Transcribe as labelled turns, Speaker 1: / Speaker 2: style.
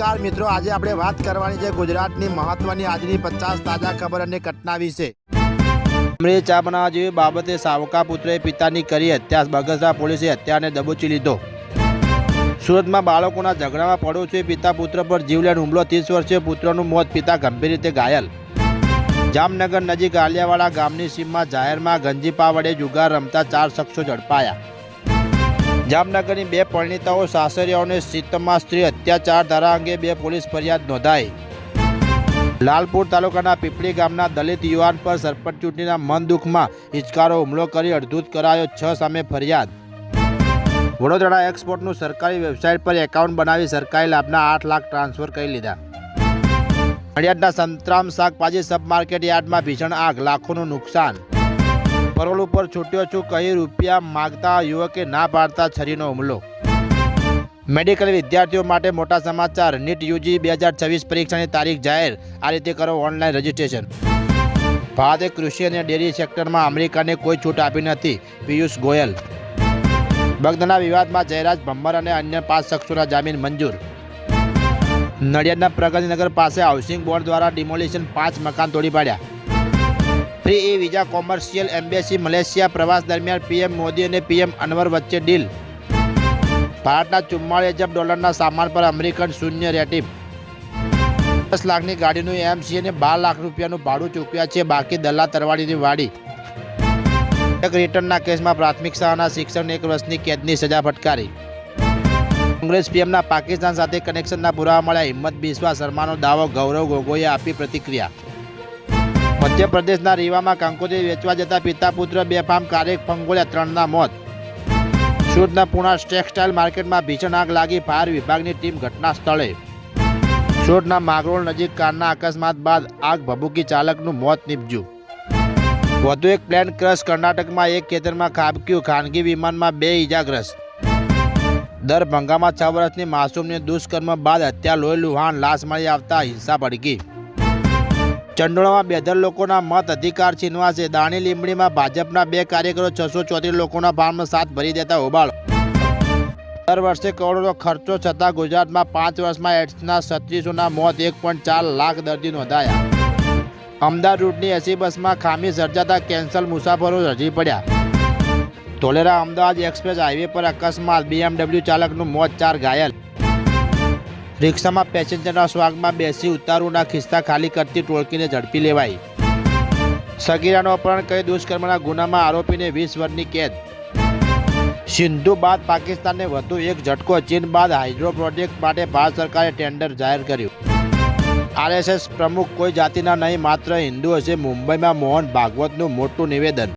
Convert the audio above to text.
Speaker 1: નમસ્કાર મિત્રો, આજે આપણે વાત કરવાની છે ગુજરાતની મહત્વની આજની પચાસ તાજા ખબર અને ઘટના વિશે. અમરેલી ચા બનાવવા જેવી બાબતે સાવકા પુત્રે પિતાની કરી હત્યા, બગસરા પોલીસે હત્યાને દબોચી લીધો. સુરતમાં બાળકોના ઝઘડામાં પડોશીએ પિતા પુત્ર પર જીવલેણ હુમલો, ત્રીસ વર્ષીય પુત્રનું મોત, પિતા ગંભીર રીતે ઘાયલ. જામનગર નજીક આલિયાવાડા ગામની સીમમાં જાહેરમાં ગંજીપા વડે જુગાર રમતા ચાર શખ્સો ઝડપાયા. જામનગરની બે પરિણીતાઓ સાસરિયાઓને શીતમાં સ્ત્રી અત્યાચાર ધારા અંગે બે પોલીસ ફરિયાદ નોંધાઈ. લાલપુર તાલુકાના પીપળી ગામના દલિત યુવાન પર સરપંચ ચૂંટણીના મન દુઃખમાં હિચકારો હુમલો કરી અડધૂત કરાયો છ સામે ફરિયાદ. વડોદરા એક્સપોર્ટનું સરકારી વેબસાઇટ પર એકાઉન્ટ બનાવી સરકારી લાભના આઠ લાખ ટ્રાન્સફર કરી લીધા. નડિયાદના સંતરામ શાકભાજી સબ માર્કેટ યાર્ડમાં ભીષણ આગ, લાખોનું નુકસાન. પરોલ ઉપર છૂટ્યો છું, કહી રૂપિયા માગતા યુવકે ના પાડતા છરીનો હુમલો. મેડિકલ વિદ્યાર્થીઓ માટે મોટા સમાચાર. નીટ યુજી બે હજાર છવ્વીસ પરીક્ષાની તારીખ જાહેર. આ રીતે કરો ઓનલાઈન રજીસ્ટ્રેશન. ભારતે કૃષિ અને ડેરી સેક્ટરમાં અમેરિકાને કોઈ છૂટ આપી નથી. પિયુષ ગોયલ. બગદના વિવાદમાં જયરાજ ભમ્મર અને અન્ય પાંચ શખ્સોના જામીન મંજૂર. નડિયાદના પ્રગતિનગર પાસે હાઉસિંગ બોર્ડ દ્વારા ડિમોલિશન પાંચ મકાન તોડી પાડ્યા. ફ્રી એ વિઝા કોમર્શિયલ એમ્બેસી મલેશિયા પ્રવાસ દરમિયાન પીએમ મોદી અને પીએમ અનવર વચ્ચે ડીલ. ભારતના ચુમ્માળીસ અજબ ડોલરના સામાન પર અમેરિકન શૂન્ય રેટિંગ. દસ લાખની ગાડીનું એમસી અને બાર લાખ રૂપિયાનું ભાડું ચૂકવ્યા છે બાકી દલ્લા તરવાડીની વાડી. એક રિટર્નના કેસમાં પ્રાથમિક શાળાના શિક્ષકને એક વર્ષની કેદની સજા ફટકારી. કોંગ્રેસ પીએમના પાકિસ્તાન સાથે કનેક્શનના પુરાવા મળ્યા. હિંમત બિસ્વા શર્માનો દાવો ગૌરવ ગોગોઈએ આપી પ્રતિક્રિયા. મધ્યપ્રદેશના રીવામાં કંકોત્રી વેચવા જતા પિતા પુત્ર બેફામ કારેક ફંગોળ્યા ત્રણના મોત. સુરતના પુણા ટેક્સટાઇલ માર્કેટમાં ભીષણ આગ લાગી ફાયર વિભાગની ટીમ ઘટના સ્થળે. સુરતના માગરોળ નજીક કારના અકસ્માત બાદ આગ ભભૂકી ચાલકનું મોત નીપજ્યું. વધુ એક પ્લેન ક્રશ કર્ણાટકમાં એક ખેતરમાં ખાબક્યું. ખાનગી વિમાનમાં બે ઇજાગ્રસ્ત દરભંગામાં છ વર્ષની માસૂમની દુષ્કર્મ બાદ હત્યા, લોહી, લુહાણ, લાશ મળી આવતા હિંસા ભડકી. ચંડોળામાં બેધર લોકોના મત અધિકાર છીનવાશે. દાણી લીંબડીમાં ભાજપના બે કાર્યકરો છસો ચોત્રીસ લોકોના ફાર્મ સાત ભરી દેતા હોબાળો. દર વર્ષે કરોડો ખર્ચો છતાં ગુજરાતમાં પાંચ વર્ષમાં એડ્સના છત્રીસોના મોત એક લાખ દર્દી નોંધાયા. અમદાવાદ રૂટની એસી બસમાં ખામી સર્જાતા કેન્સલ મુસાફરો રજી પડ્યા. ધોલેરા અમદાવાદ એક્સપ્રેસ હાઈવે પર અકસ્માત. બીએમડબલ્યુ ચાલકનું મોત ચાર ઘાયલ. રિક્ષામાં પેસેન્જરના સ્વાગમાં બેસી ઉતારુના ખિસ્સા ખાલી કરતી ટોળકીને ઝડપી લેવાઈ. સગીરાનું અપહરણ કરી દુષ્કર્મના ગુનામાં આરોપીને વીસ વર્ષની કેદ. સિંધુ બાદ પાકિસ્તાનને વધુ એક ઝટકો ચીન બાદ હાઇડ્રો પ્રોજેક્ટ માટે ભારત સરકારે ટેન્ડર જાહેર કર્યું. આરએસએસ પ્રમુખ કોઈ જાતિના નહીં, માત્ર હિન્દુ હશે. મુંબઈમાં મોહન ભાગવતનું મોટું નિવેદન.